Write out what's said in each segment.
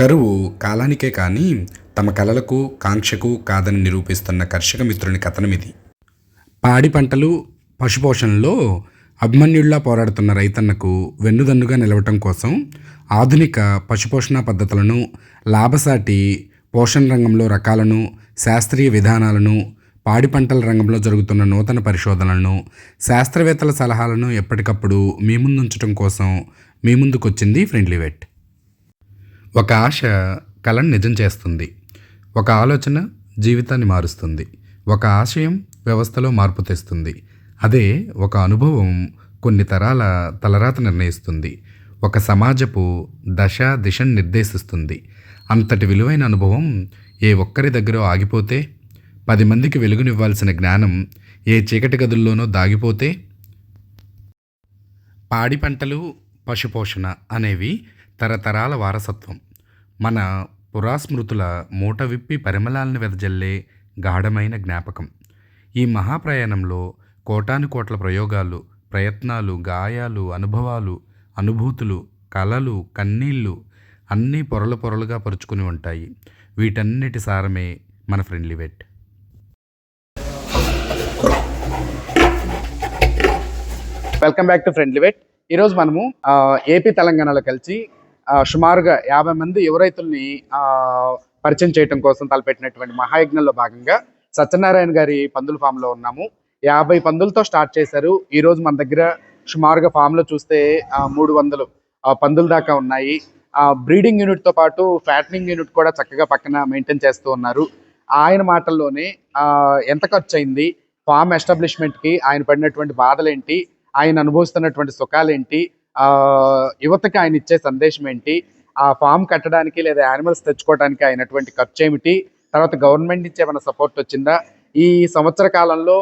కరువు కాలానికే కానీ తమ కలలకు కాంక్షకు కాదని నిరూపిస్తున్న కర్షక మిత్రుని కథనమిది పాడి పంటలు పశుపోషణలో అభిమన్యుల్లా పోరాడుతున్న రైతన్నకు వెన్నుదన్నుగా నిలవటం కోసం ఆధునిక పశుపోషణ పద్ధతులను లాభసాటి పోషణ రంగంలో రకాలను శాస్త్రీయ విధానాలను పాడి పంటల రంగంలో జరుగుతున్న నూతన పరిశోధనలను శాస్త్రవేత్తల సలహాలను ఎప్పటికప్పుడు మీ ముందుంచడం కోసం మీ ముందుకొచ్చింది ఫ్రెండ్లీ వెట్ ఒక ఆశ కళను నిజం చేస్తుంది. ఒక ఆలోచన జీవితాన్ని మారుస్తుంది. ఒక ఆశయం వ్యవస్థలో మార్పు తెస్తుంది. అదే ఒక అనుభవం కొన్ని తరాల తలరాత నిర్ణయిస్తుంది. ఒక సమాజపు దశ దిశను నిర్దేశిస్తుంది. అంతటి విలువైన అనుభవం ఏ ఒక్కరి దగ్గర ఆగిపోతే పది మందికి వెలుగునివ్వాల్సిన జ్ఞానం ఏ చీకటి గదుల్లోనో దాగిపోతే పాడి పంటలు పశుపోషణ అనేవి తరతరాల వారసత్వం. మన పురాస్మృతుల మూట విప్పి పరిమళాలను వెదజల్లే గాఢమైన జ్ఞాపకం. ఈ మహాప్రయాణంలో కోటాను కోట్ల ప్రయోగాలు ప్రయత్నాలు గాయాలు అనుభవాలు అనుభూతులు కలలు కన్నీళ్ళు అన్నీ పొరలు పొరలుగా పరుచుకుని ఉంటాయి. వీటన్నిటి సారమే మన friendly vet. Welcome back to friendly vet. ఈరోజు మనము ఏపీ తెలంగాణలో కలిసి సుమారుగా యాభై మంది యువ రైతుల్ని పరిచయం చేయడం కోసం తలపెట్టినటువంటి మహాయజ్ఞంలో భాగంగా సత్యనారాయణ గారి పందుల ఫామ్లో ఉన్నాము. యాభై పందులతో స్టార్ట్ చేశారు. ఈరోజు మన దగ్గర సుమారుగా ఫామ్లో చూస్తే మూడు వందలు పందుల దాకా ఉన్నాయి. ఆ బ్రీడింగ్ యూనిట్తో పాటు ఫ్యాటనింగ్ యూనిట్ కూడా చక్కగా పక్కన మెయింటైన్ చేస్తూ ఉన్నారు. ఆయన మాటల్లోనే ఎంత ఖర్చు అయింది ఫామ్ ఎస్టాబ్లిష్మెంట్కి ఆయన పడినటువంటి బాధలేంటి ఆయన అనుభవిస్తున్నటువంటి సుఖాలేంటి యువతకి ఆయన ఇచ్చే సందేశం ఏంటి? ఆ ఫామ్ కట్టడానికి లేదా యానిమల్స్ తెచ్చుకోవడానికి అయినటువంటి ఖర్చు ఏమిటి? తర్వాత గవర్నమెంట్ నుంచి ఏమైనా సపోర్ట్ వచ్చిందా? ఈ సంవత్సర కాలంలో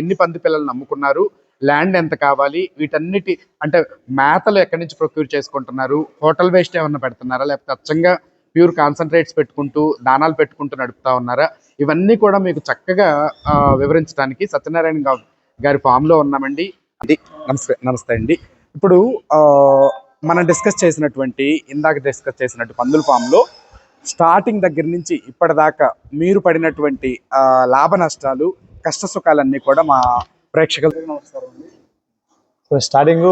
ఎన్ని పంది పిల్లలు నమ్ముకున్నారు? ల్యాండ్ ఎంత కావాలి? వీటన్నిటి అంటే మేతలు ఎక్కడి నుంచి ప్రొక్యూర్ చేసుకుంటున్నారు? హోటల్ వేస్ట్ ఏమన్నా పెడుతున్నారా? లేకపోతే అచ్చంగా ప్యూర్ కాన్సన్ట్రేట్స్ పెట్టుకుంటూ దానాలు పెట్టుకుంటూ నడుపుతా ఉన్నారా? ఇవన్నీ కూడా మీకు చక్కగా వివరించడానికి సత్యనారాయణ గారి ఫామ్లో ఉన్నామండి. అది నమస్తే నమస్తే అండి. ఇప్పుడు మనం డిస్కస్ చేసినటువంటి ఇందాక డిస్కస్ చేసినట్టు పందుల ఫామ్లో స్టార్టింగ్ దగ్గర నుంచి ఇప్పటిదాకా మీరు పడినటువంటి లాభ నష్టాలు కష్ట సుఖాలన్నీ కూడా మా ప్రేక్షకులతో నమస్కారం స్టార్టింగ్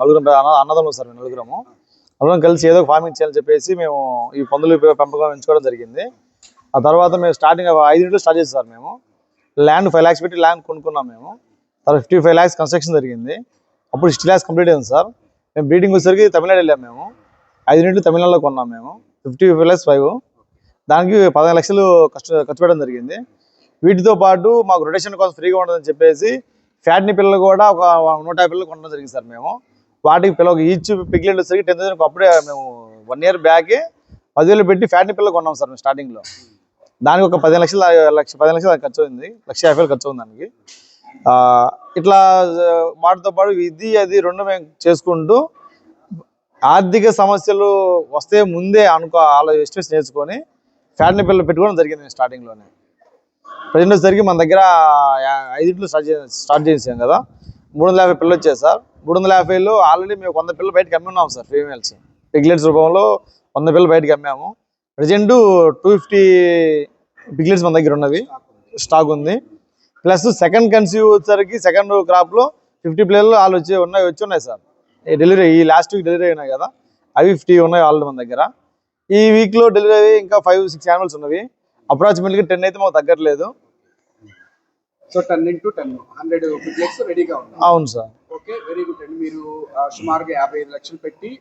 నలుగురు అన్నదమ్ములు సార్ నలుగురము నలుగురం. కలిసి ఏదో ఒక ఫార్మింగ్ చేయాలని చెప్పేసి మేము ఈ పందులు పెంపకం ఎంచుకోవడం జరిగింది. ఆ తర్వాత మేము స్టార్టింగ్ ఐదు ఐదింటిలో స్టార్ట్ చేసాం సార్ మేము. ల్యాండ్ ఫైవ్ ల్యాక్స్ పెట్టి ల్యాండ్ కొనుక్కున్నాం మేము. తర్వాత ఫిఫ్టీ ఫైవ్ ల్యాక్స్ కన్స్ట్రక్షన్ జరిగింది. అప్పుడు సిక్స్టీ ల్యాక్స్ కంప్లీట్ అయింది సార్. మేము బ్రీడింగ్ వచ్చేసరికి తమిళనాడు వెళ్ళాం మేము. ఐదు యూనిట్లు తమిళనాడులో కొన్నాం మేము. ఫిఫ్టీ ఫైవ్ ల్యాక్స్ ఫైవ్ దానికి పదహారు లక్షలు ఖర్చు ఖర్చు పెట్టడం జరిగింది. వీటితో పాటు మాకు రొటేషన్ కోసం ఫ్రీగా ఉండదని చెప్పేసి ఫ్యాట్ని పిల్లలు కూడా ఒక నూట యాభై పిల్లలు కొనడం జరిగింది సార్ మేము. వాటికి పిల్లలు ఈచ్ పిగ్లెట్ వచ్చేసరికి టెన్ థౌసండ్ అప్పుడే మేము వన్ ఇయర్ బ్యాకే పదివేలు పెట్టి ఫ్యాట్ని పిల్లలు కొన్నాం సార్ మేము స్టార్టింగ్లో దానికి ఒక పదిహేను లక్షల లక్ష పదిహేను లక్షలు ఖర్చు అయింది. లక్ష యాభై ఖర్చు ఉంది దానికి. ఇట్లా వాటితో పాటు ఇది అది రెండు మేము చేసుకుంటూ ఆర్థిక సమస్యలు వస్తే ముందే అనుకో అలా ఎస్టిమేట్స్ నేర్చుకొని ఫ్యాట్ని పిల్లలు పెట్టుకోవడం జరిగింది స్టార్టింగ్లోనే ప్రజెంట్ వచ్చేసరికి మన దగ్గర యా- ఐదింట్లో స్టార్ట్ చే స్టార్ట్ చేసాం కదా. మూడు వందల యాభై పిల్లలు వచ్చాయి సార్. మూడు వందల యాభైలో ఆల్రెడీ మేము వంద పిల్లలు బయటకు అమ్మి ఉన్నాం సార్ ఫీమేల్స్ పిగ్లెట్స్ రూపంలో వంద పిల్లలు బయటకు అమ్మాము. ప్రజెంట్ టూ ఫిఫ్టీ పిగ్లెట్స్ మన దగ్గర ఉన్నవి. స్టాక్ ఉంది. ప్లస్ సెకండ్ కన్సీవ్ వచ్చేసరికి సెకండ్ క్రాప్లో ఫిఫ్టీ పిల్లలు వాళ్ళు వచ్చి ఉన్నాయి వచ్చి ఉన్నాయి సార్. డెలివరీ ఈ లాస్ట్ వీక్ డెలివరీ అయినాయి కదా అవి ఫిఫ్టీ ఉన్నాయి ఆల్రెడీ మన దగ్గర. ఈ వీక్లో డెలివరీ ఇంకా ఫైవ్ సిక్స్ యానిమల్స్ ఉన్నవి. అప్రాక్సిమేట్గా టెన్ అయితే మాకు తగ్గట్లేదు. So ten into ten hundred రెడీగా ఉన్నాయి. అవును సార్. ఓకే వెరీ గుడ్ అండి మీరు సుమారుగా యాభై ఐదు లక్షలు పెట్టి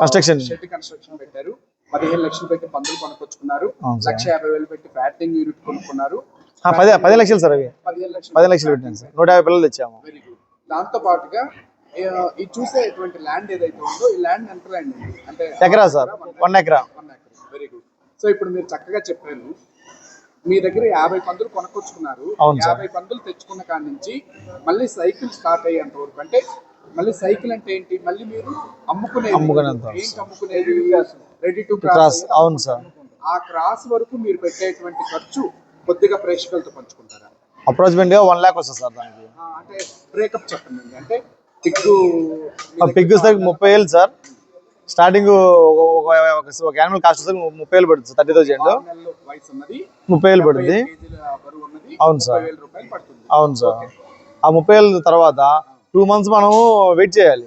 Construction. షెడ్ కన్స్ట్రక్షన్ పెట్టారు. పదిహేను లక్షలు పెట్టి పందులు కొనుక్కొచ్చుకున్నారు. లక్ష యాభై వేలు పెట్టి ఫ్యాటింగ్ యూనిట్ కొనుక్కున్నారు. పది పది లక్షలు సార్ అవి. పది లక్షలు. పెట్టాను సార్. నూట యాభై పిల్లలు తెచ్చాము. వెరీ గుడ్ దాంతో పాటుగా ఈ చూసేటువంటి ల్యాండ్ ఏదైతే ఉందో ఈ ల్యాండ్ ఎంత ల్యాండ్ అంటే ఎకరా సార్. వన్ ఎకరా. వెరీ గుడ్ సో ఇప్పుడు మీరు చక్కగా చెప్పారు. మీ దగ్గర యాభై పందులు కొనుక్కొచ్చుకున్నారు. యాభై పందులు తెచ్చుకున్న కాడి నుంచి మళ్ళీ సైకిల్ స్టార్ట్ అయ్యేంత వరకు అంటే మళ్ళీ సైకిల్ అంటే ఏంటి? మళ్ళీ మీరు. ఏంటి? అమ్ముకునేది రెడీ టు క్రాస్ అవును సార్. ఆ క్రాస్ వరకు మీరు పెట్టేటువంటి ఖర్చు కొద్దిగా ప్రేక్షకులతో పంచుకుంటారా? అప్రాక్సిమేట్గా వన్ ల్యాక్ వస్తుంది సార్ దానికి. అంటే బ్రేకప్ చెప్పండి అంటే పిగ్గు ఆ పిగ్ వచ్చేసరికి ముప్పై వేలు సార్. స్టార్టింగ్ ఒక యానిమల్ కాస్ట్ వస్తే ముప్పై వేలు పడుతుంది థర్టీ ఉన్నది. ముప్పై వేలు పడుతుంది. అవును సార్. అవును సార్. ఆ ముప్పై వేల తర్వాత టూ మంత్స్ మనము వెయిట్ చేయాలి.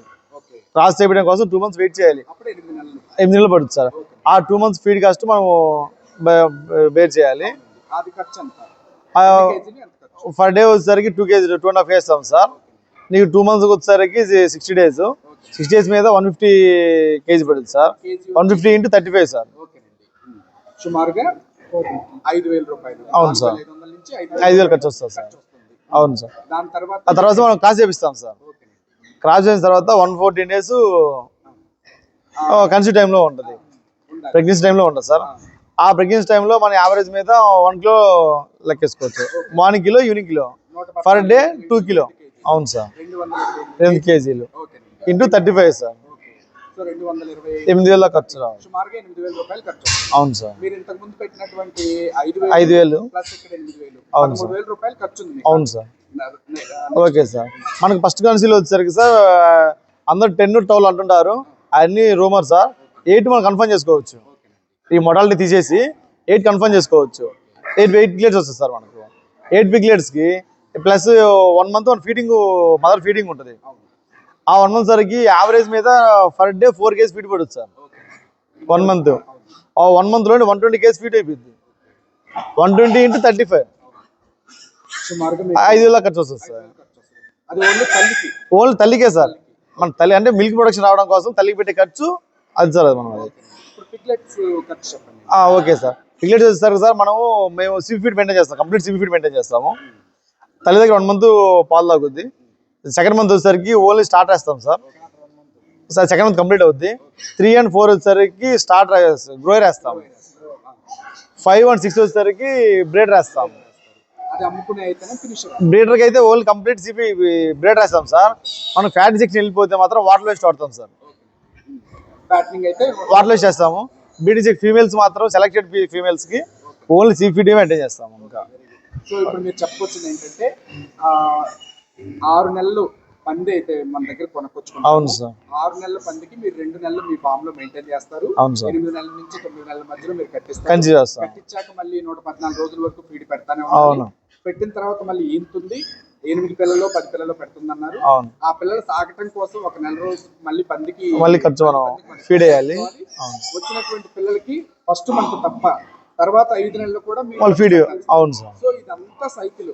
క్రాస్ చేయడం కోసం టూ మంత్స్ వెయిట్ చేయాలి. అప్పుడు ఎనిమిది నెలలు. ఎనిమిది నెలలు పడుతుంది సార్. ఆ టూ మంత్స్ ఫీడ్ కాస్ట్ మనము బేర్ చేయాలి. పర్ డే వచ్చేసరికి two KG two and half వేస్తాం సార్. నీకు టూ మంత్స్ వచ్చేసరికి సిక్స్టీ డేస్ సిక్స్ డేస్ మీద వన్ ఫిఫ్టీ కేజీ పడుతుంది sir. One fifty into thirty five sir. ఓకేనండి. ఉమ్. సుమారుగా ఐదు వేల రూపాయలు. అవును సార్. ఐదు వేలు ఖర్చు వస్తుంది సార్. అవును సార్. దాని తర్వాత ఆ తర్వాత మనం క్రాస్ చేపిస్తాం సార్. క్రాస్ చేసిన తర్వాత వన్ ఫోర్టీన్ డేస్ కన్సీ టైంలో ఉంటుంది. ప్రెగ్నెన్సీ టైంలో ఉంటుంది సార్. ఆ ప్రెగ్నెన్సీ టైంలో మన యావరేజ్ మీద one kilo లెక్కేసుకోవచ్చు. Morning kilo evening kilo. Per day two kilo. అవును సార్. రెండు ఎనిమిది కేజీలు. Into thirty five sir. ఎనిమిది వేల ఖర్చు రావాలి అవును సార్. ఐదు వేలు. అవును సార్. అవును సార్. Okay sir. మనకు ఫస్ట్ కౌన్సిల్ వచ్చేసరికి సార్ అందరు టెన్ ట్వెల్వ్ అంటుంటారు. అన్ని రూమర్ సార్. ఎయిట్ మనం కన్ఫర్మ్ చేసుకోవచ్చు. ఈ మొడాలిటీ తీసేసి ఎయిట్ కన్ఫర్మ్ చేసుకోవచ్చు. ఎయిట్ ఎయిట్ ప్లేట్స్ వస్తుంది సార్ మనకు. Eight పిగ్లెట్స్కి plus one month one feeding mother feeding ఉంటుంది. ఆ వన్ మంత్ సరికి యావరేజ్ మీద per day four KG feed పడుతుంది సార్. వన్ మంత్ ఆ వన్ మంత్లో వన్ ట్వంటీ కేజీ ఫీడ్ అయిపోయింది one twenty into thirty five ఐదు వేల ఖర్చు వస్తుంది సార్. ఓన్లీ తల్లికి? సార్. మన తల్లి అంటే మిల్క్ ప్రొడక్షన్ రావడం కోసం తల్లికి పెట్టే ఖర్చు అది సార్ అది మనం. పిగ్లెట్స్ ఖర్చు చెప్పండి ఆ, ఓకే సార్. పిగ్లెట్ వచ్చేసరికి సార్ మనము మేము సివి ఫీడ్ మెయింటైన్ చేస్తాం. కంప్లీట్ సివి ఫీడ్ మెయింటైన్ చేస్తాము. తల్లి దగ్గర వన్ మంత్ పాలు తాగుద్ది. సెకండ్ మంత్ వచ్చేసరికి ఓన్లీ స్టార్ట్ వేస్తాం sir. Sir second month complete అవుద్ది. త్రీ అండ్ ఫోర్ వచ్చేసరికి స్టార్ట్ గ్రోయర్ వేస్తాం. ఫైవ్ అండ్ సిక్స్ వచ్చేసరికి బ్రేడ్ వేస్తాం. బ్రీడర్కి అయితే ఓన్లీ కంప్లీట్ సిపి బ్రేడ్ వేస్తాం సార్. మనం ఫ్యాట్ సెక్షన్ వెళ్ళిపోతే మాత్రం వాటర్ వేస్ట్ వాడతాం సార్. బ్యాటింగ్ అయితే వేస్ట్ చేస్తాము. బీడీసీ ఫీమేల్స్ మాత్రం సెలెక్టెడ్ ఫీమేల్స్కి ఓన్లీ సీఫీడీ మెయింటైన్ చేస్తాము ఇంకా. సో ఇప్పుడు మీరు చెప్పొచ్చింది ఏంటంటే ఆరు నెలలు పంది అయితే మన దగ్గర కొనుక్కొచ్చుకుంటాం అవును సార్. ఆరు నెలల పందికి మీరు రెండు నెలలు మీ ఫామ్లో మెయింటైన్ చేస్తారు. అవును సార్. ఎనిమిది నెలల నుంచి తొమ్మిది నెలల మధ్యలో మీరు కట్టిస్తారు. కంచి చేస్తాం. కట్టించాక మళ్ళీ నూట పద్నాలుగు రోజుల వరకు ఫీడ్ పెడతానే అవును. పెట్టిన తర్వాత మళ్ళీ ఈంతుంది. ఎనిమిది పిల్లలు పది పిల్లలు పెడుతుంది అన్నారు అవును. ఆ పిల్లలు సాగటం కోసం ఒక నెల రోజు మళ్ళీ పందికి మళ్ళీ ఖర్చు మనం ఫీడ్ వేయాలి అవును వచ్చినటువంటి పిల్లలకి ఫస్ట్ మంత్ తప్ప తర్వాత ఐదు నెలలు కూడా మీరు మళ్ళీ ఫీడ్ అవును సార్. సో ఇదంతా సైకిల్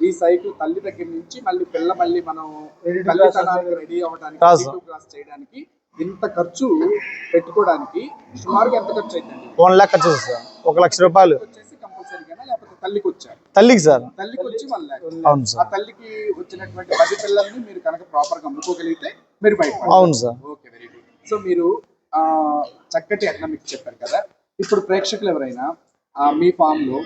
ఈ సైకిల్ తల్లి దగ్గర నుంచి మళ్ళీ పిల్ల మళ్ళీ మనం తల్లితనానికి రెడీ అవ్వడానికి చేయడానికి ఇంత ఖర్చు పెట్టుకోవడానికి సుమారుగా ఎంత ఖర్చు అవుతుంది వన్ ల్యాక్ ఖర్చు సార్ ఒక లక్ష రూపాయలు. వచ్చేసి కంపల్సరీగానే లేకపోతే తల్లికి వచ్చారు తల్లికి సార్. తల్లికి వచ్చి ల్యాక్ అవును ఆ సార్ తల్లికి వచ్చినటువంటి పది పిల్లల్ని మీరు కనుక ప్రాపర్గా అమ్ముకోగలిగితే మీరు బయట అవును sir. Okay very good so మీరు ఆ, చక్కటి ఎకనామిక్స్ చెప్పారు కదా. ఇప్పుడు ప్రేక్షకులు ఎవరైనా ఆ, మీ ఫామ్లో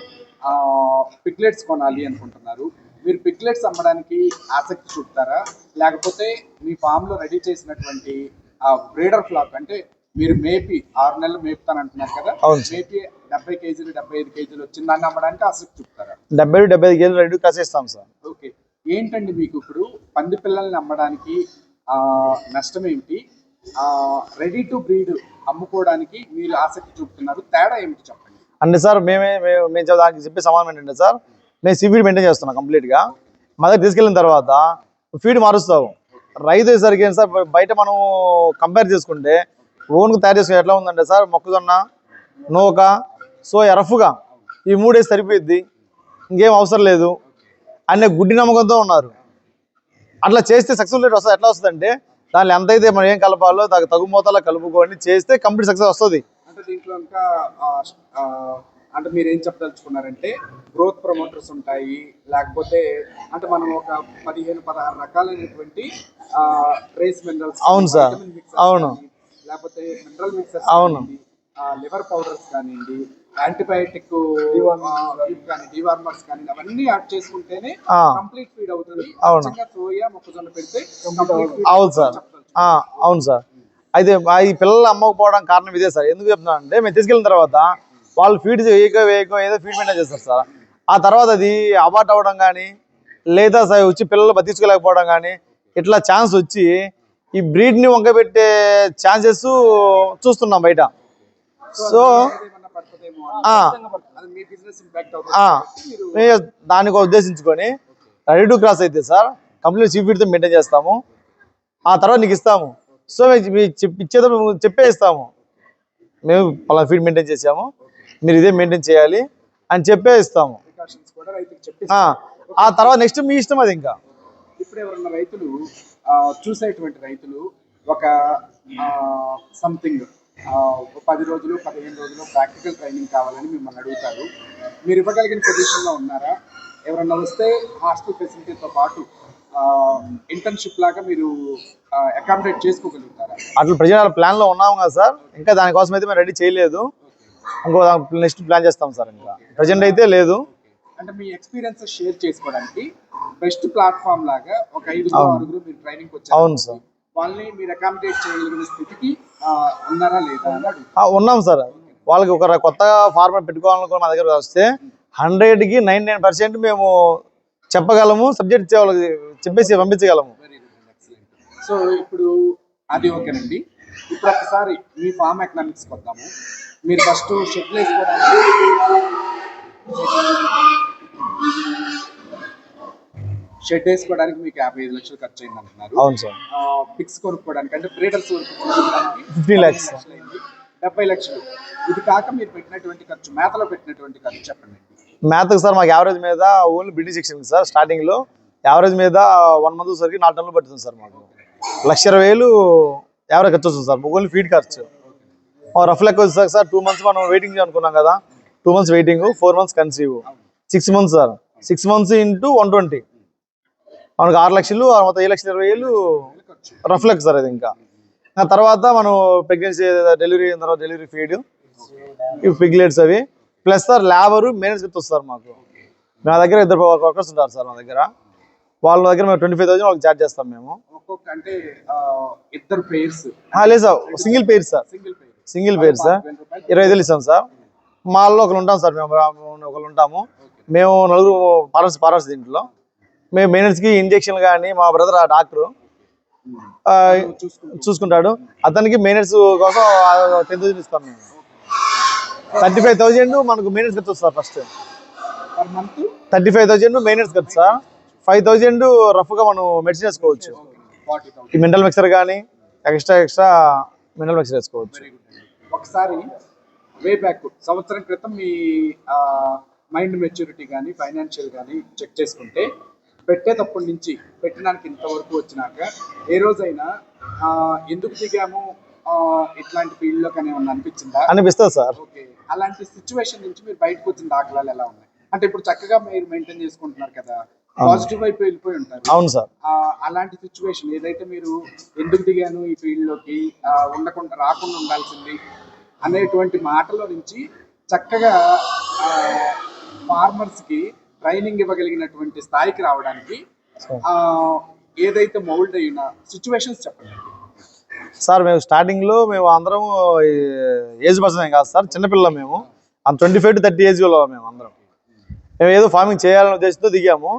పిగ్లెట్స్ కొనాలి అనుకుంటున్నారు. మీరు పిగ్లెట్స్ అమ్మడానికి ఆసక్తి చూపుతారా? లేకపోతే మీ ఫామ్లో రెడీ చేసినటువంటి ఆ బ్రీడర్ ఫ్లాక్ అంటే మీరు మేపి ఆరు నెలలు మేపుతాను అంటున్నారు కదా. మేపి డెబ్బై కేజీలు డెబ్బై ఐదు కేజీలు వచ్చిన దాన్ని అమ్మడానికి ఆసక్తి చూపుతారా? డెబ్బై డెబ్బై ఐదు కేజీలు రెడీ కసేస్తాం సార్. ఓకే. ఏంటండి మీకు ఇప్పుడు పంది పిల్లల్ని అమ్మడానికి ఆ, నష్టం ఏమిటి? రెడీ టు బ్రీడ్ అమ్ముకోవడానికి మీరు ఆసక్తి చూపుతున్నారు. తేడా ఏమిటి చెప్పండి? అంటే సార్ మేమే మేము దానికి చెప్పే సమానం ఏంటంటే సార్ మేము సీ ఫీడ్ మెయింటైన్ చేస్తున్నాం కంప్లీట్గా. మా దగ్గర తీసుకెళ్ళిన తర్వాత ఫీడ్ మారుస్తాము. రైతు ఏంటి సార్ బయట మనం కంపేర్ చేసుకుంటే ఓన్గా తయారు చేసుకుని ఎట్లా ఉందంటే సార్ మొక్కజొన్న నూక సో రఫ్గా ఈ మూడేసి సరిపోయిద్ది. ఇంకేం అవసరం లేదు. అనే గుడ్డి నమ్మకంతో ఉన్నారు. అట్లా చేస్తే సక్సెస్ రేట్ వస్తుంది. ఎట్లా వస్తుందంటే దానిలో ఎంతైతే మనం ఏం కలపాలో తగు తగు మోతాలో కలుపుకొని చేస్తే కంప్లీట్ సక్సెస్ వస్తుంది. అంటే దీంట్లో ఇంకా అంటే మీరు ఏం చెప్పదలుచుకున్నారంటే గ్రోత్ ప్రమోటర్స్ ఉంటాయి. లేకపోతే అంటే మనం ఒక పదిహేను పదహారు రకాలైనటువంటి ట్రేస్ మినరల్స్ అవును సార్. అవును. లేకపోతే మినరల్ మిక్సర్స్ అవును. లివర్ పౌడర్స్ కానివ్వండి యాంటీబయాటిక్ కానీ డివార్మర్స్ కానీ అవన్నీ యాడ్ చేసుకుంటేనే. కంప్లీట్ ఫీడ్ అవుతుంది. అవును. సోయా మొక్కజొన్న పెడితే అవును. సార్. అవును సార్. అయితే ఈ పిల్లలు అమ్మకపోవడం కారణం ఇదే సార్. ఎందుకు చెప్తున్నా అంటే మేము తీసుకెళ్ళిన తర్వాత వాళ్ళు ఫీడ్ వేయక వేయక ఏదో ఫీడ్ మెయింటైన్ చేస్తారు సార్. ఆ తర్వాత అది అబార్ట్ అవ్వడం కానీ లేదా సార్ వచ్చి పిల్లలు బతికించుకోలేకపోవడం కానీ ఇట్లా ఛాన్స్ వచ్చి ఈ బ్రీడ్ని వంకబెట్టే ఛాన్సెస్ చూస్తున్నాం బయట. సో దానికి ఉద్దేశించుకొని రెడీ టు క్రాస్ అయితే సార్ కంప్లీట్ సీ ఫీడ్తో మెయింటైన్ చేస్తాము. ఆ తర్వాత నీకు ఇస్తాము. సో ఇచ్చేటప్పుడు మేము చెప్పే ఇస్తాము మేము పలా ఫీడ్ మెయింటైన్ చేసాము. మీరు ఇదే మెయింటైన్ చేయాలి అని చెప్పే ఇస్తాము ఆ, తర్వాత నెక్స్ట్ మీ ఇష్టం అది ఇంకా. ఇప్పుడు ఎవరన్నా రైతులు చూసేటువంటి రైతులు ఒక సంథింగ్ పది రోజులు పదిహేను రోజులు ప్రాక్టికల్ ట్రైనింగ్ కావాలని మిమ్మల్ని అడుగుతారు. మీరు ఇవ్వగలిగిన పొజిషన్లో ఉన్నారా? ఎవరన్నా వస్తే హాస్టల్ ఫెసిలిటీతో పాటు ఇంటర్న్షిప్ లాగా మీరు అకామిడేట్ చేసుకోగలుగుతారా? అట్లా ప్రజల ప్లాన్లో ఉన్నాము కదా సార్. ఇంకా దానికోసం అయితే మేము రెడీ చేయలేదు. ఇంకో నెక్స్ట్ ప్లాన్ చేస్తాం సార్ ఇంకా. ప్రజెంట్ అయితే లేదు. అంటే మీ ఎక్స్పీరియన్స్ షేర్ చేసుకోవడానికి బెస్ట్ ప్లాట్ఫామ్ లాగా ఒక ఐదుగురు ఆరుగురు మీరు ట్రైనింగ్ వచ్చారు. అవును సార్. వాళ్ళని మీరు అకామిడేట్ చేయగలిగిన స్థితికి ఉన్నారా లేదా అని అడుగుతారు. ఆ, ఉన్నాం సార్. వాళ్ళకి ఒక ర- కొత్త ఫార్మర్ పెట్టుకోవాలనుకుని మా దగ్గర వస్తే హండ్రెడ్కి నైన్ నైన్ పర్సెంట్ మేము చెప్పగలము సబ్జెక్ట్ వాళ్ళకి చెప్పేసి పంపించగలము. వెరీ గుడ్ ఎక్సలెంట్ సో ఇప్పుడు అది ఓకేనండి ఇప్పుడు ఒకసారి మీ ఫార్మ్ ఎకనామిక్స్కి వద్దాము. మీరు ఫస్ట్ షెడ్లు వేసుకోవడానికి షెడ్ వేసుకోవడానికి మీకు యాభై ఐదు లక్షలు ఖర్చు అయింది అంటున్నారు అవును సార్. పిక్స్ కొనుక్కోవడానికి అంటే బ్రీడర్స్ కొనుక్కోవడానికి 15 lakhs. లక్షలైంది. డెబ్బై లక్షలు. ఇది కాక మీరు పెట్టినటువంటి ఖర్చు మేతలో పెట్టినటువంటి ఖర్చు చెప్పండి. మ్యాథ్కి సార్ మాకు యావరేజ్ మీద ఓన్లీ బ్రిటిష్ సెక్షన్ సార్ స్టార్టింగ్లో. యావరేజ్ మీద వన్ మంత్ సరికి నాలుగు టన్నులు పడుతుంది సార్ మాకు. లక్ష ఇరవై వేలు యావరేజ్ ఖర్చు వస్తుంది సార్ ఓన్లీ ఫీడ్ ఖర్చు. రఫ్ లెక్క వచ్చేసరికి సార్ టూ మంత్స్ మనం వెయిటింగ్ అనుకున్నాం కదా. Two months waiting four months conceive six months sir. Six months into one twenty మనకు ఆరు లక్షలు మొత్తం ఏ లక్షల ఇరవై వేలు రఫ్ లెక్క సార్ అది ఇంకా. ఆ తర్వాత మనం ప్రెగ్నెన్సీ డెలివరీ అయిన తర్వాత డెలివరీ ఫీడ్ ఇవి పిగ్లెట్స్ అవి. ప్లస్ సార్ లేబరు మెయింటెనెన్స్ వస్తారు మాకు. మా దగ్గర ఇద్దరు వర్కర్స్ ఉంటారు సార్ మా దగ్గర. వాళ్ళ దగ్గర మేము ట్వంటీ ఫైవ్ థౌసండ్ వాళ్ళకి ఛార్జ్ చేస్తాం మేము. లేదు sir single pair sir. Single pair sir. ఇరవై ఐదు ఇస్తాం సార్. మాల్లో ఒకరు ఉంటాం సార్ మేము ఒకరు ఉంటాము. మేము నలుగురు పారస్ పారస్ దీంట్లో. మేము మెయినర్స్కి ఇంజెక్షన్ కానీ మా బ్రదర్ ఆ డాక్టరు చూసుకుంటూ చూసుకుంటాడు. అతనికి మెయినర్స్ కోసం టెన్ థౌసండ్ ఇస్తాం మేము. థర్టీ ఫైవ్ థౌజండ్ మనకు మెయినర్స్ ఖర్చు వస్తుంది ఫస్ట్ థర్టీ ఫైవ్ థౌజండ్ మెయినర్స్ ఖర్చు. సార్ ఫైవ్ థౌజండ్ రఫ్గా మనం మెడిసిన్ వేసుకోవచ్చు. ఈ మెంటల్ మిక్సర్ కానీ ఎక్స్ట్రా ఎక్స్ట్రా మెంటల్ మిక్సర్ వేసుకోవచ్చు. ఒకసారి వే బ్యాక్ సంవత్సరం క్రితం మీ మైండ్ మెచ్యూరిటీ కానీ ఫైనాన్షియల్ కానీ చెక్ చేసుకుంటే పెట్టేటప్పటి నుంచి పెట్టడానికి ఇంతవరకు వచ్చినాక ఏ రోజైనా ఎందుకు దిగాము ఇట్లాంటి ఫీల్డ్లో కానీ ఏమన్నా అనిపించిందా? అనిపిస్తుంది సార్. ఓకే. అలాంటి సిచ్యువేషన్ నుంచి మీరు బయటకు వచ్చిన దాఖలాలు ఎలా ఉన్నాయి? అంటే ఇప్పుడు చక్కగా మీరు మెయింటైన్ చేసుకుంటున్నారు కదా పాజిటివ్ వైపు వెళ్ళిపోయి ఉంటారు. అవును సార్. అలాంటి సిచ్యువేషన్ ఏదైతే మీరు ఎందుకు దిగాను ఈ ఫీల్డ్లోకి ఉండకుండా రాకుండా ఉండాల్సింది అనేటువంటి మాటలో నుంచి చక్కగా ఫార్మర్స్కి ట్రైనింగ్ ఇవ్వగలిగినటువంటి స్థాయికి రావడానికి ఏదైతే మౌల్డ్ అయిన సిచ్యువేషన్స్ చెప్పండి. సార్ మేము స్టార్టింగ్లో మేము అందరం ఏజ్ పర్సన్ కాదు సార్ చిన్నపిల్లలు మేము. అంత twenty five to thirty age వాళ్ళు మేము అందరం. మేము ఏదో ఫార్మింగ్ చేయాలనే ఉద్దేశంతో దిగాము.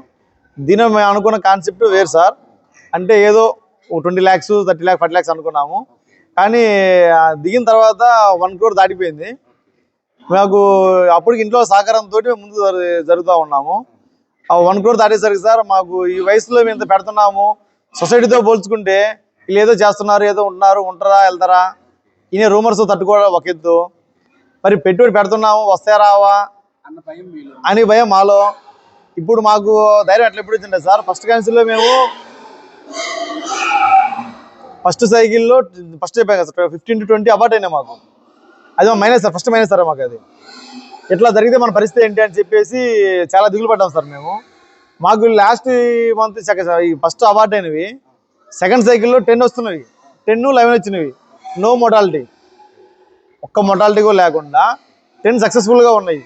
దీని మేము అనుకున్న కాన్సెప్ట్ వేరు సార్. అంటే ఏదో twenty lakhs thirty lakh forty lakhs అనుకున్నాము. కానీ దిగిన తర్వాత వన్ క్రోర్ దాటిపోయింది. మాకు అప్పటికి ఇంట్లో సహకారంతో ముందు జరు- జరుగుతూ ఉన్నాము. ఆ వన్ క్రోర్ దాటేసరికి సార్ మాకు ఈ వయసులో మేము ఇంత పెడుతున్నాము. సొసైటీతో పోల్చుకుంటే వీళ్ళు ఏదో చేస్తున్నారు ఏదో ఉంటున్నారు ఉంటారా వెళ్తారా? ఈయన రూమర్స్ తట్టుకోవడం ఒక ఎత్తు. మరి పెట్టుబడి పెడుతున్నాము వస్తాయా రావా? అన్న భయం మీలో. అని భయం మాలో. ఇప్పుడు మాకు ధైర్యం ఎట్లా ఎప్పుడు వచ్చిండే సార్? ఫస్ట్ క్యాన్సిల్లో మేము ఫస్ట్ సైకిల్లో ఫస్ట్ చెప్పాం కదా sir fifteen to twenty award అయినా మాకు. అది minus sir first minus sir మాకు అది ఎట్లా జరిగితే మన పరిస్థితి ఏంటి అని చెప్పేసి చాలా దిగులు పడ్డాం సార్ మేము. మాకు లాస్ట్ మంత్ ఈ ఫస్ట్ అవార్డ్ అయినవి. సెకండ్ సైకిల్లో టెన్ వస్తున్నవి టెన్ లెవెన్ వచ్చినవి. నో మొటాలిటీ ఒక్క మొటాలిటీ కూడా లేకుండా టెన్ సక్సెస్ఫుల్గా ఉన్నాయి.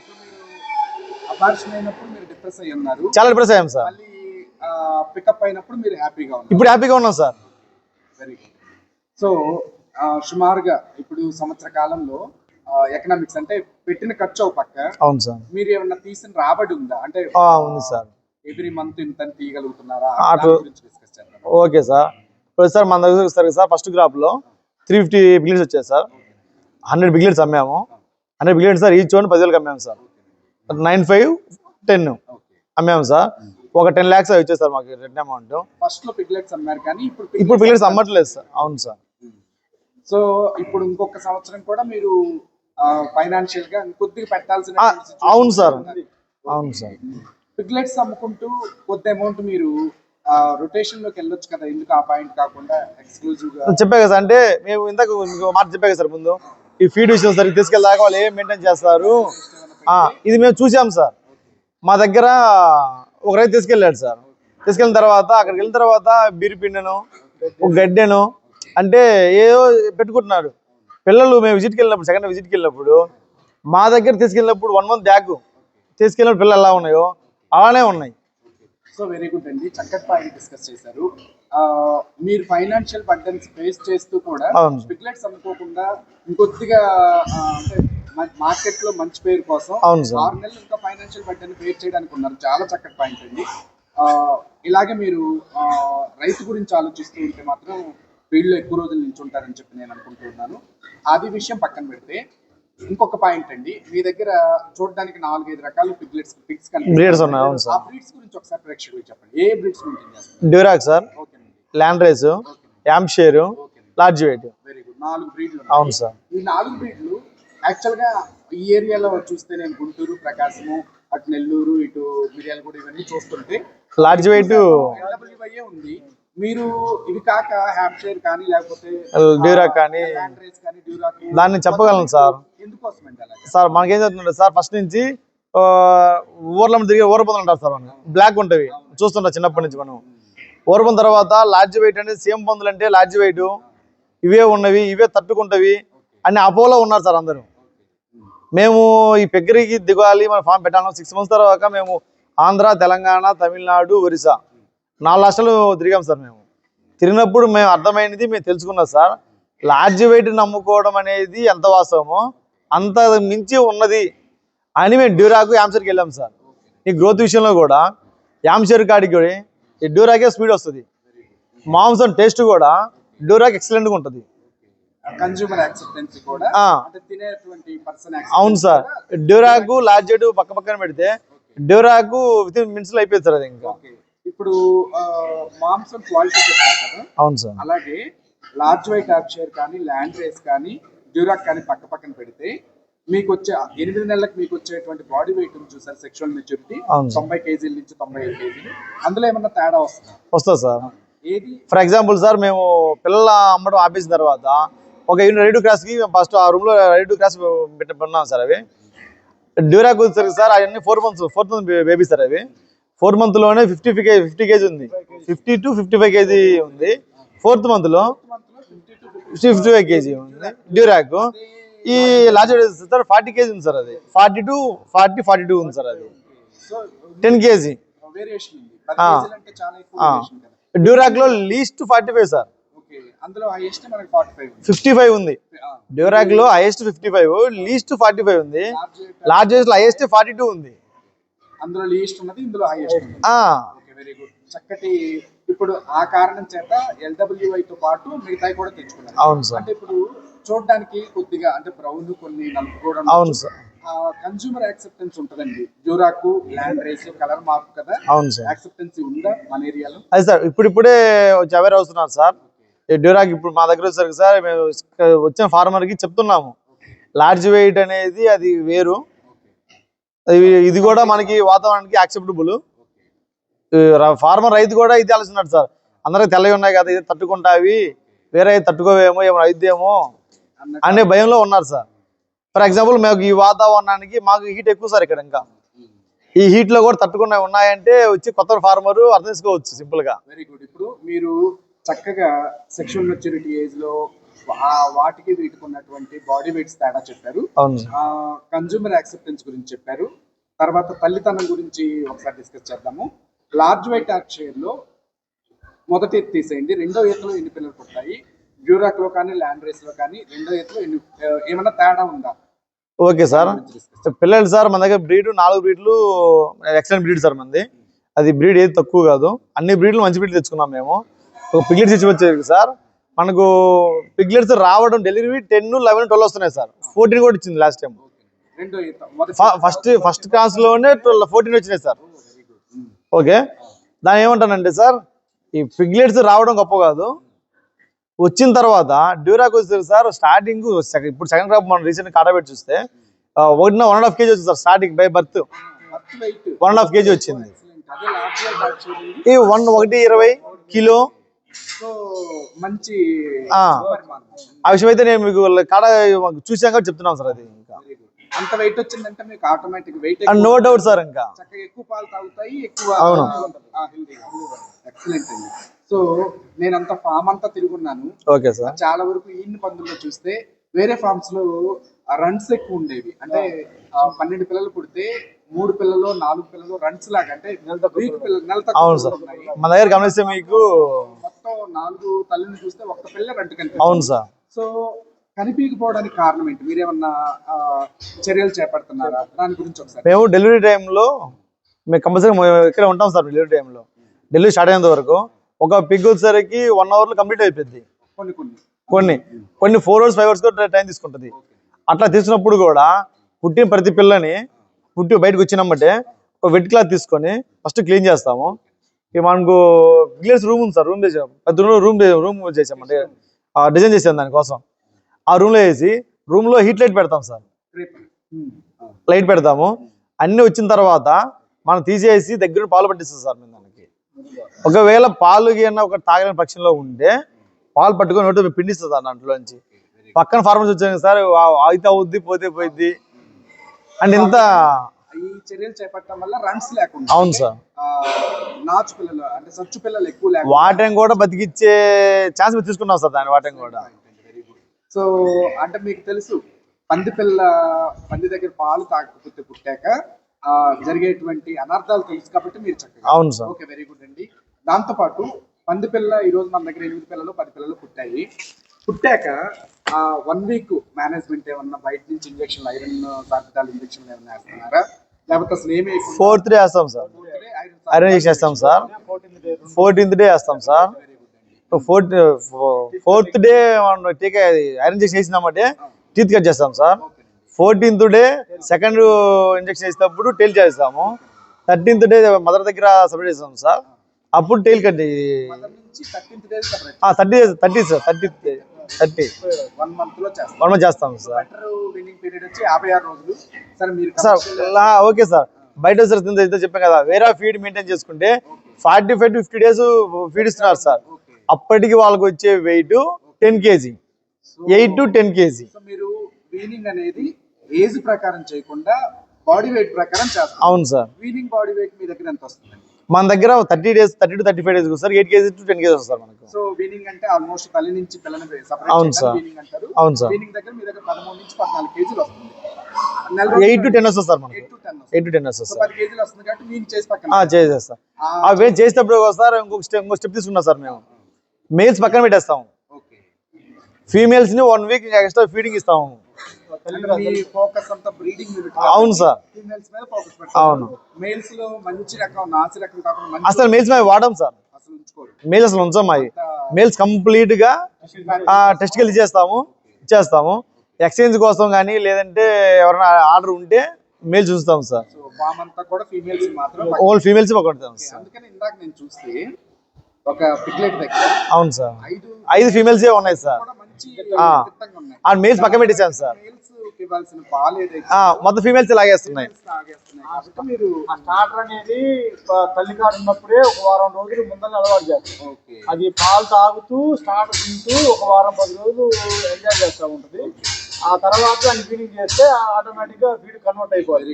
చాలా డిప్రెస్ అయ్యాం సార్. పికప్ అయినప్పుడు మీరు హ్యాపీగా ఉన్నారు. ఇప్పుడు హ్యాపీగా ఉన్నాం సార్. వెరీ గుడ్ సో సుమారుగా ఇప్పుడు సంవత్సర కాలంలో ఎకనామిక్స్ అంటే పెట్టిన ఖర్చు ఒక పక్క. అవును సార్. మీరు ఏమన్నా తీసిన రాబడి ఉందా? అంటే ఉంది సార్. ఎవ్రీ మంత్ ఇంత తీయగలుగుతున్నారా? అటు- ఓకే సార్. ఇప్పుడు సార్ మన దగ్గర వస్తారు సార్ ఫస్ట్ క్రాప్లో త్రీ ఫిఫ్టీ బిగ్లెట్స్ వచ్చాయి sir. Hundred piglets అమ్మాము. Hundred piglets sir each one పదివేలకు అమ్మాము సార్. నైన్ ఫైవ్ టెన్ అమ్మాము సార్. ఒక టెన్ ల్యాక్స్ వచ్చాయి సార్ మాకు రిటర్న్ అమౌంట్. ఫస్ట్లో పిగ్లెట్స్ అమ్మారు కానీ ఇప్పుడు ఇప్పుడు బిగ్లెట్స్ అమ్మట్లేదు సార్. అవును సార్. సో ఇప్పుడు ఇంకొక సంవత్సరం కూడా మీరు ఫైనాన్షియల్గా కొద్దిగా పెట్టాల్సిన అవును సార్. అవును సార్. పిగ్లెట్స్ అమ్ముకుంటూ కొద్ది అమౌంట్ మీరు రొటేషన్లోకి వెళ్ళొచ్చు కదా ఎందుకు ఆ పాయింట్ కాకుండా ఎక్స్క్లూజివ్గా? చెప్పా కదా అంటే మేము ఒక మాట చెప్పా కదా సార్ ముందు. ఈ ఫీడ్ విషయం సార్ తీసుకెళ్ళాక వాళ్ళు ఏం మెయింటైన్ చేస్తారు? ఇది మేము చూసాం సార్. మా దగ్గర ఒక రైతు తీసుకెళ్ళాడు సార్. తీసుకెళ్ళిన తర్వాత అక్కడికి వెళ్ళిన తర్వాత బీరి పిండెను ఒక గడ్డెను అంటే ఏదో పెట్టుకుంటున్నాడు. పిల్లలు మేము విజిట్కి వెళ్ళినప్పుడు సెకండ్ విజిట్కి వెళ్ళినప్పుడు మా దగ్గర తీసుకెళ్ళినప్పుడు వన్ మంత్ బ్యాగ్ తీసుకెళ్ళిన పిల్లలు ఎలా ఉన్నాయో అలానే ఉన్నాయి. సో వెరీ గుడ్ అండి. చక్కటి పాయింట్ డిస్కస్ చేశారు. మీరు ఫైనాన్షియల్ బర్డన్స్ ఫేస్ చేస్తూ కూడా అవును. పిగ్లెట్స్ అమ్ముకోకుండా ఇంకొద్దిగా అంటే మార్కెట్లో మంచి పేరు కోసం అవును. ఆరు నెలలు ఇంకా ఫైనాన్షియల్ బర్డన్ ఫేస్ చేయడానికి ఉన్నారు. చాలా చక్కటి పాయింట్ అండి. ఇలాగే మీరు రైతు గురించి ఆలోచిస్తూ ఉంటే మాత్రం ఫీల్డ్లో ఎక్కువ రోజులు నిల్చుంటారని చెప్పి నేను అనుకుంటున్నాను అది విషయం పక్కన పెడితే ఇంకొక పాయింట్ అండి. మీ దగ్గర చూడడానికి నాలుగైదు రకాల పిగ్లెట్స్ పిగ్స్ Breeds ఉన్నాయి. ఆ బ్రీడ్స్ గురించి ఒకసారి ప్రేక్షకులకు చెప్పండి. ఏ బ్రీడ్స్ చేస్తారు Duroc sir landrace Hampshire large white. Very good నాలుగు బ్రీడ్లు అవును సార్. ఈ నాలుగు బ్రీడ్లు యాక్చువల్గా ఈ ఏరియాలో చూస్తే నేను గుంటూరు ప్రకాశము అటు నెల్లూరు ఇటు మిర్యాలగూడ ఇవన్నీ చూస్తుంటే లార్జ్ వెయిట్ ఉంది. మీరు ఇవి కాక హ్యాప్షైర్ కానీ లేకపోతే డ్యూరాక్ కానీ దాన్ని చెప్పగలను సార్. సార్ మనకేం చెప్తుంటారు సార్ ఫస్ట్ నుంచి ఊర్లో తిరిగి ఊరపోతులు అంటారు సార్ మనం బ్లాక్ ఉంటవి. చూస్తుంటాం చిన్నప్పటి నుంచి మనం ఊరపం తర్వాత లార్జ్ వెయిట్ అనేది సేమ్ పందులు అంటే లార్జ్ వెయిట్. ఇవే ఉన్నవి ఇవే తట్టుకుంటవి అని అపోలో ఉన్నారు సార్ అందరూ. మేము ఈ పెగ్గరికి దిగాలి మన ఫామ్ పెట్టాలి. సిక్స్ మంత్స్ తర్వాత మేము ఆంధ్ర తెలంగాణ తమిళనాడు ఒరిస్సా నాలుగు రాష్ట్రాలు తిరిగాం సార్ మేము. తిరిగినప్పుడు మేము అర్థమైనది మేము తెలుసుకున్నాం సార్. లార్జ్ వెయిట్ నమ్ముకోవడం అనేది ఎంత వాస్తవమో అంత మించి ఉన్నది అని మేము డ్యూరాకు యామ్సర్కి వెళ్ళాం సార్. ఈ గ్రోత్ విషయంలో కూడా యామ్షర్ కాడికి కూడా ఈ డ్యూరాకే స్పీడ్ వస్తుంది. మాంసం టేస్ట్ కూడా డ్యూరాక్ ఎక్సలెంట్గా ఉంటుంది. యాక్సెప్టెన్స్ కూడా అవును సార్. డ్యూరాకు లార్జ్ పక్క పక్కన పెడితే డ్యూరాకు విత్ ఇన్ మినిట్స్లో అయిపోయింది సార్ అది ఇంకా. ఇప్పుడు మాంసం క్వాలిటీ చెప్పారు కదా? అవును సార్. అలాగే లార్జ్ వైట్ షేర్ కానీ ల్యాండ్ రేస్ కానీ డ్యూరాక్ కానీ పక్క పక్కన పెడితే మీకు వచ్చే ఎనిమిది నెలలకు మీకు వచ్చేటువంటి బాడీ వెయిట్ చూసారు సెక్షువల్ మెచ్యూరిటీ. తొంభై కేజీల నుంచి తొంభై ఐదు కేజీలు. అందులో ఏమన్నా తేడా వస్తుందా? వస్తుంది సార్. ఏది? ఫర్ ఎగ్జాంపుల్ సార్ మేము పిల్లల అమ్మడం ఆపేసిన తర్వాత ఒక యూనిట్ రెడీ క్రాస్కి ఫస్ట్ ఆ రూమ్లో రెడీ క్రాస్ పెట్టుకున్నాం సార్ అవి. డ్యూరాక్ వచ్చేసరికి సార్ అవన్నీ four months fourth month baby sir అవి. ఫోర్ మంత్లోనే ఫిఫ్టీ ఫిఫ్టీ కేజీ ఉంది. Fifty to fifty five KG ఉంది. ఫోర్త్ మంత్లో ఫిఫ్టీ ఫిఫ్టీ ఫైవ్ కేజీ ఉంది. డ్యూరాక్. ఈ లార్జ్ సార్ ఫార్టీ కేజీ ఉంది సార్ అది. Forty to forty forty two ఉంది సార్ అది. Ten KG. డ్యూరాక్లో least forty five sir. Fifty five ఉంది. డ్యూరాక్లో highest fifty five least forty five ఉంది. Large largest highest forty two ఉంది. అందులో least ఉన్నది ఇందులో హైయెస్ట్ ఓకే వెరీ గుడ్ చక్కటి ఇప్పుడు ఆ కారణం చేత LWI తో పాటు మిగతాయి కూడా తెచ్చుకున్నారు. అవును సార్. అంటే ఇప్పుడు చూడడానికి కొద్దిగా అంటే బ్రౌన్ కొన్ని నలుపు కూడా అవును సార్. కన్స్యూమర్ యాక్సెప్టెన్స్ ఉంటదండి. డ్యూరాకు ల్యాండ్ రేస్ కలర్ మార్పు కదా. అవును సార్. యాక్సెప్టెన్సీ ఉందా మన ఏరియాలో? అది సార్ ఇప్పుడు ఇప్పుడే అవేర్ అవుతున్నారు సార్ డ్యూరాక్ ఇప్పుడు మా దగ్గర వచ్చేసరికి సార్ మేము వచ్చిన farmer కి చెప్తున్నాము. లార్జ్ వెయిట్ అనేది అది వేరు. ఇది కూడా మనకి వాతావరణానికి యాక్సెప్టబుల్ ఫార్మర్ రైతు కూడా ఇది తెలుస్తున్నాడు సార్. అందరికి తెల్లవి ఉన్నాయి కదా ఇది తట్టుకుంటావి వేరే తట్టుకోవేమో ఏమైనా అయిద్దేమో అనే భయంలో ఉన్నారు సార్. ఫర్ ఎగ్జాంపుల్ మాకు ఈ వాతావరణానికి మాకు హీట్ ఎక్కువ సార్ ఇక్కడ ఇంకా. ఈ హీట్లో కూడా తట్టుకునే ఉన్నాయంటే వచ్చి కొత్త ఫార్మర్ అర్థం చేసుకోవచ్చు సింపుల్గా వెరీ గుడ్ ఇప్పుడు మీరు చక్కగా సెక్షువల్ మెచ్యూరిటీ ఏజ్లో వాటికి వీటికి ఉన్నటువంటి బాడీ వెయిట్స్ తేడా చెప్పారు. కన్జ్యూమర్ యాక్సెప్టెన్స్ గురించి చెప్పారు. తర్వాత తల్లితనం గురించి ఒకసారి డిస్కస్ చేద్దాము. లార్జ్ వైట్ ఆర్ట్ షేర్లో మొదటి ఎత్తు తీసేయండి. రెండో ఎత్తులో ఎన్ని పిల్లలు పుట్టాయి డ్యూరాక్లో కానీ ల్యాండ్ రేస్లో కానీ రెండో ఎత్తులో ఎన్ని ఆ, ఏమన్నా తేడా ఉందా? Okay sir. పిల్లలు సార్ మన దగ్గర బ్రీడ్ నాలుగు బ్రీడ్లు ఎక్సలెంట్ బ్రీడ్ సార్ మంది అది బ్రీడ్ ఏది తక్కువ కాదు. అన్ని బ్రీడ్లు మంచి బ్రీడ్ తెచ్చుకున్నాం మేము. ఒక పిగ్లెట్స్ ఇచ్చి వచ్చేది సార్. మనకు పిగ్లెట్స్ రావడం డెలివరీ టెన్ లెవెన్ ట్వెల్వ్ వస్తున్నాయి సార్. ఫోర్టీన్ కూడా ఇచ్చింది లాస్ట్ టైం ఫస్ట్ ఫస్ట్ క్లాస్లోనే ట్వెల్వ్ ఫోర్టీన్ వచ్చినాయి సార్. ఓకే. దాని ఏమంటానంటే సార్ ఈ పిగ్లెట్స్ రావడం గొప్ప కాదు. వచ్చిన తర్వాత డ్యూరాకి వచ్చేసరికి సార్ స్టార్టింగ్ ఇప్పుడు సెకండ్ క్రాప్ మనం రీసెంట్ కాటబెట్టి చూస్తే ఆ, ఒకటిన వన్ అండ్ హాఫ్ కేజీ వచ్చింది sir starting by birth one and half KG వచ్చింది. ఈ వన్ ఒకటి ఇరవై కిలో సో మంచి ఆ. విషయం అయితే నేను మీకు కాడ చూసాక చెప్తున్నాం సార్ అది ఇంకా. అంత వెయిట్ వచ్చిందంటే మీకు automatic weight no doubt sir ఇంకా. చక్కగా ఎక్కువ పాలు తాగుతాయి ఎక్కువ అవును. ఎక్సలెంట్ అండి. సో నేనంతా ఫామ్ అంతా తిరుగున్నాను. ఓకే సార్ చాలా వరకు ఈయన పందుల్లో చూస్తే వేరే ఫార్మ్స్లో రన్స్ ఎక్కువ ఉండేవి. అంటే పన్నెండు పిల్లలు పుడితే మూడు పిల్లలు నాలుగు పిల్లలు రన్స్ లాగా అంటే అవును సార్. మన దగ్గర గమనిస్తే మీకు మొత్తం నాలుగు తల్లిని చూస్తే ఒక్క పిల్ల రెంట్ కనిపి అవును సార్. సో కనిపించకపోవడానికి కారణం ఏంటి? మీరేమన్నా చర్యలు చేపడుతున్నారా? దాని గురించి ఒకసారి. మేము డెలివరీ టైంలో మేము కంపల్సరీ ఇక్కడ ఉంటాం సార్ డెలివరీ టైంలో. డెలివరీ స్టార్ట్ అయ్యేంత వరకు. ఒక పిగ్ వచ్చేసరికి వన్ అవర్లో కంప్లీట్ అయిపోద్ది. కొన్ని కొన్ని. కొన్ని. కొన్ని ఫోర్ అవర్స్ ఫైవ్ అవర్స్ కూడా టైం తీసుకుంటుంది. అట్లా తీసినప్పుడు కూడా పుట్టిన ప్రతి పిల్లని పుట్టి బయటకు వచ్చినామంటే ఒక వెట్ క్లాత్ తీసుకొని ఫస్ట్ క్లీన్ చేస్తాము. ఇక మనకు గ్లేస్ రూమ్ ఉంది సార్ రూమ్ చేసాం. పెద్ద రూమ్ రూమ్ చేసామంటే డిజైన్ చేసాం దానికోసం. ఆ రూమ్లో వేసి రూమ్లో హీట్ లైట్ పెడతాం సార్. లైట్ పెడతాము. అన్ని వచ్చిన తర్వాత మనం తీసేసి దగ్గర పాలు పట్టిస్తాం సార్ మేము దానికి. ఒకవేళ పాలు ఏమన్నా ఒక తాగలేని పక్షంలో ఉంటే పాలు పట్టుకొని ఒకటి పిండిస్తుంది సార్ దాంట్లోంచి. పక్కన ఫార్మర్స్ వచ్చాను సార్ అయితే అవుద్ది పోతే పోయిద్ది. అండ్ ఇంత ఈ చర్యలు చేపట్టడం వల్ల రన్స్ లేకుండా అవును సార్. నాచు పిల్లలు అంటే సచ్చు పిల్లలు ఎక్కువ లేకుండా. వాటిని కూడా బతికిచ్చే ఛాన్స్ మేము తీసుకున్నాం సార్ దాని వాటిని కూడా. సో అంటే మీకు తెలుసు పంది పిల్ల పంది దగ్గర పాలు తాగకపోతే పుట్టాక ఆ, జరిగేటువంటి అనర్థాలు తెలుసు కాబట్టి మీరు చక్కగా అవును సార్. ఓకే వెరీ గుడ్ అండి. దాంతో పాటు పంది పిల్ల ఈ రోజు మన దగ్గర ఎనిమిది పిల్లలు పది పిల్లలు పుట్టాయి. పుట్టాక వన్ వీక్ మేనేజ్మెంట్ ఏమన్నా బయట నుంచి ఇంజక్షన్ ఐరన్ సార్పిటాల్ ఇంజక్షన్ ఏమన్నా వేస్తున్నారా? లేకపోతే అసలు ఏమి ఫోర్త్ డే వేస్తాం సార్. ఐరన్ చేసేస్తాం సార్. ఫోర్టీన్త్ డే వేస్తాం సార్. ఫోర్త్ ఫోర్త్ డే మనం టీకా ఐరన్ చేసి వేసినామంటే టీత్ కట్ చేస్తాం sir. Fourteenth day second injection వేసినప్పుడు టైల్ చేస్తాము. థర్టీన్త్ డే మదర్ దగ్గర సపరేట్ చేస్తాం సార్. అప్పుడు tail cut thirty thirty sir thirty thirty. One మంత్లో మనం చేస్తాం సార్. సరే ఓకే సార్. బయట తింద అయితే చెప్పాను కదా. వేరే ఫీడ్ మెయింటైన్ చేసుకుంటే forty five to fifty days feed ఇస్తున్నారు సార్. అప్పటికి వాళ్ళకి వచ్చే weight ten kg eight to ten kg మీరు వీనింగ్ అనేది ఏజ్ ప్రకారం చేయకుండా బాడీ వెయిట్ ప్రకారం చేస్తారు అవును సార్. వీనింగ్ బాడీ వెయిట్ మీ దగ్గర ఎంత వస్తుంది? మన దగ్గర thirty days thirty to thirty five days sir eight KG to ten KG వస్తారు మనకు. సో వీనింగ్ అంటే ఆల్మోస్ట్ తల్లి నుంచి పిల్లని అవును సార్. అవును సార్. వీనింగ్ దగ్గర మీ దగ్గర పదమూడు నుంచి పద్నాలుగు కేజీలు వస్తుంది. నెల ఎయిట్ టు టెన్ వస్తుంది సార్ మనకు. ఎయిట్ టు టెన్ వస్తుంది. సార్. చేసేస్తాం. ఆ వెయిట్ చేసేటప్పుడు సార్ ఇంకొక స్టెప్ ఇంకో స్టెప్ తీసుకున్నాం సార్ మేము. మేల్స్ పక్కన పెట్టేస్తాం ఓకే ఫీమేల్స్ని వన్ వీక్ ఎక్స్ట్రా ఫీడింగ్ ఇస్తాము. ఫోకస్ అంతా బ్రీడింగ్ అవును సార్. ఫీమేల్స్ మీద ఫోకస్ అవును. పెడతారు మేల్స్లో మంచి రకం నాసి రకం కాకుండా మంచి అసలు మేల్స్ మేము వాడాం సార్. మేల్స్ అసలు ఉంచాం అవి. మేల్స్ కంప్లీట్గా టెస్ట్కి ఇచ్చేస్తాము ఇచ్చేస్తాము ఎక్స్చేంజ్ కోసం కానీ లేదంటే ఎవరైనా ఆర్డర్ ఉంటే మేల్స్ ఉంచుతాం సార్. ఓల్ ఫీమేల్స్ పట్టుతాం సార్. అందుకని ఇందాక నేను చూస్తే ఒక పిగ్లెట్ దగ్గర అవును సార్. ఐదు ఐదు ఫీమేల్స్ ఉన్నాయి సార్. ఆ. మేల్స్ పక్కన పెట్టేసాం సార్. మొత్తం ఫీమేల్స్ లాగేస్తున్నాయి. మీరు ఆ స్టార్టర్ అనేది ప- తల్లి కాడు ఉన్నప్పుడే ఒక వారం రోజులు ముందర అలవాటు అది పాలు తాగుతూ స్టార్టర్ తింటూ ఒక వారం పది రోజులు ఎంజాయ్ చేస్తూ ఉంటుంది. ఆ తర్వాత దాన్ని ఫీడింగ్ చేస్తే ఆటోమేటిక్గా ఫీడ్ కన్వర్ట్ గుడ్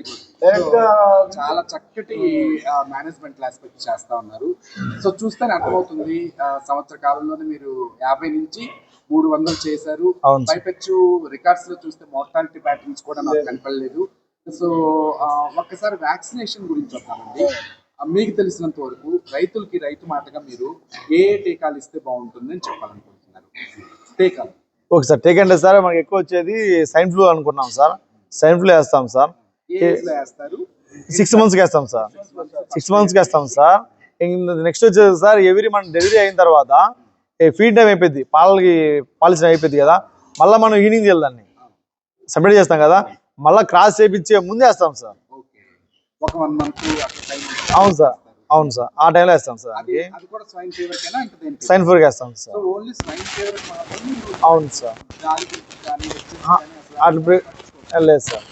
డైరెక్ట్గా చాలా చక్కటి మేనేజ్మెంట్ ఆస్పెక్ట్ చేస్తా ఉన్నారు. సో చూస్తేనే అర్థమవుతుంది సంవత్సర కాలంలోనే మీరు యాభై నుంచి మూడు వందలు చేశారు. పైపెచ్చు రికార్డ్స్లో చూస్తే మోర్టాలిటీ ప్యాటర్న్స్ కూడా నాకు కనపడలేదు. సో ఒక్కసారి వ్యాక్సినేషన్ గురించి వద్దామండి మీకు తెలిసినంత వరకు రైతులకి రైతు మాటగా మీరు ఏ ఏ టీకాలు ఇస్తే బాగుంటుందని చెప్పాలనుకుంటున్నారు. టీకాలు. ఓకే సార్ టేక్ అంటే సార్ మనకి ఎక్కువ వచ్చేది సైన్ ఫ్లూ అనుకున్నాం సార్. సైన్ ఫ్లూ వేస్తాం సార్. సిక్స్ మంత్స్కి వేస్తాం సార్. సిక్స్ మంత్స్కి వేస్తాం సార్. నెక్స్ట్ వచ్చేది సార్ ఎవరీ మన డెలివరీ అయిన తర్వాత ఫీడ్ టైం అయిపోయింది. పాలకి పాలిసిన అయిపోయింది కదా. మళ్ళీ మనం ఈవినింగ్ చేయాలి దాన్ని. సపరేట్ చేస్తాం కదా. మళ్ళీ క్రాస్ చేయించే ముందే వేస్తాం సార్. అవును సార్. అవును సార్. ఆ టైంలో వేస్తాం సార్ సైన్ ఫోర్కి వేస్తాం సార్. ఓన్లీ స్వైన్ ఫీవర్ మాత్రం మీరు అవును సార్. అట్లా లేదు సార్.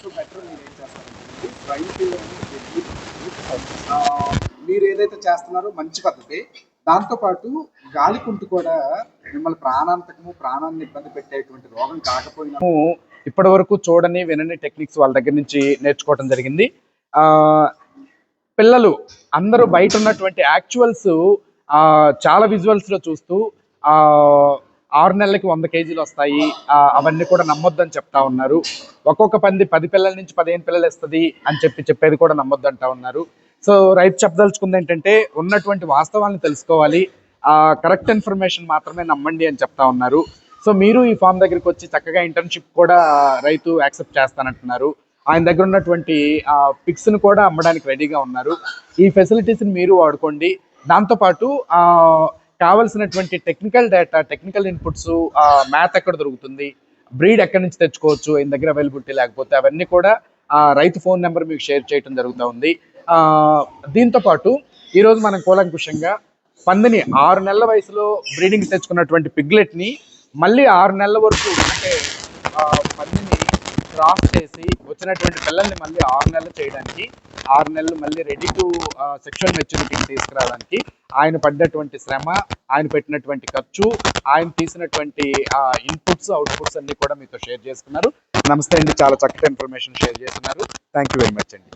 మీరు ఏదైతే చేస్తున్నారో మంచి పద్ధతి. దాంతోపాటు గాలి కుంటు కూడా మిమ్మల్ని ప్రాణాంతకము ప్రాణాన్ని ఇబ్బంది పెట్టేటువంటి రోగం కాకపోయినా ఇప్పటి వరకు చూడని వినని టెక్నిక్స్ వాళ్ళ దగ్గర నుంచి నేర్చుకోవడం జరిగింది. ఆ పిల్లలు అందరూ బయట ఉన్నటువంటి యాక్చువల్స్ చాలా విజువల్స్లో చూస్తూ ఆరు నెలలకి వంద కేజీలు వస్తాయి. అవన్నీ కూడా నమ్మొద్దని చెప్తా ఉన్నారు. ఒక్కొక్క పంది పది పిల్లల నుంచి పదిహేను పిల్లలు ఇస్తుంది అని చెప్పి చెప్పేది కూడా నమ్మొద్దు అంటా ఉన్నారు. సో రైతు చెప్పదలుచుకుంది ఏంటంటే ఉన్నటువంటి వాస్తవాలను తెలుసుకోవాలి. కరెక్ట్ ఇన్ఫర్మేషన్ మాత్రమే నమ్మండి అని చెప్తా ఉన్నారు. సో మీరు ఈ ఫామ్ దగ్గరికి వచ్చి చక్కగా ఇంటర్న్షిప్ కూడా రైతు యాక్సెప్ట్ చేస్తానంటున్నారు. ఆయన దగ్గర ఉన్నటువంటి పిక్స్ను కూడా అమ్మడానికి రెడీగా ఉన్నారు. ఈ ఫెసిలిటీస్ని మీరు వాడుకోండి. దాంతోపాటు కావలసినటువంటి technical data technical inputs math ఎక్కడ దొరుకుతుంది బ్రీడ్ ఎక్కడి నుంచి తెచ్చుకోవచ్చు ఆయన దగ్గర అవైలబిలిటీ లేకపోతే అవన్నీ కూడా ఆ, రైతు ఫోన్ నెంబర్ మీకు షేర్ చేయడం జరుగుతూ ఉంది. దీంతోపాటు దీంతో పాటు ఈరోజు మనం కూలంకుషంగా పందిని ఆరు నెలల వయసులో బ్రీడింగ్ తెచ్చుకున్నటువంటి పిగ్లెట్ని మళ్ళీ ఆరు నెలల వరకు అంటే పందిని క్రాస్ చేసి వచ్చినటువంటి పిల్లల్ని మళ్ళీ ఆరు నెలలు చేయడానికి ఆరు నెలలు మళ్ళీ రెడీ టు సెక్షువల్ మెచ్యూరిటీకి తీసుకురావడానికి ఆయన పడ్డటువంటి శ్రమ ఆయన పెట్టినటువంటి ఖర్చు ఆయన తీసినటువంటి ఇన్పుట్స్ అవుట్పుట్స్ అన్ని కూడా మీతో షేర్ చేసుకున్నారు. నమస్తే అండి. చాలా చక్కటి ఇన్ఫర్మేషన్ షేర్ చేస్తున్నారు. థ్యాంక్ యూ వెరీ మచ్ అండి.